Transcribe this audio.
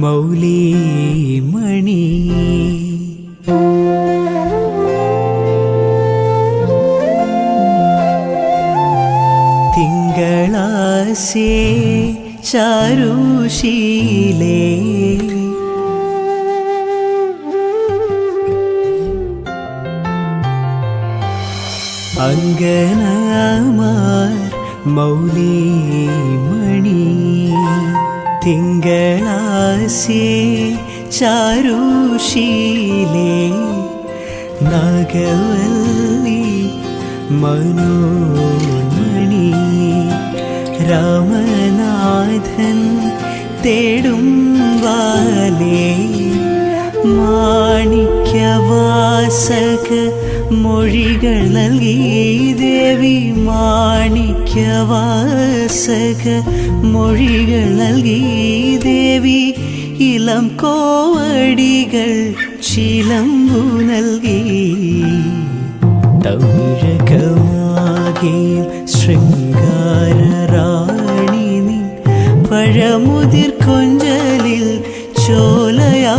മൗലി മണി തിങ്കളാശേ ചാരുശീലേ. അങ്കനമാർ മൗലി മണി തിങ്കളാശി ചാരുശീലേ നാഗവല്ലി മനോമണി രാമനാഥൻ തേടും വാലേ മാണിക്യവാസക മൊഴികൾ നൽകി ദേവി മാണിക്യവാസക. മൊഴികൾ നൽകി ദേവി ഇളം കോവടികൾ ചിലമ്പു നൽകി. തമിഴകമാകെ ശൃംഗാരറാണി പഴമുതിർ കൊഞ്ചലിൽ ചോലയാ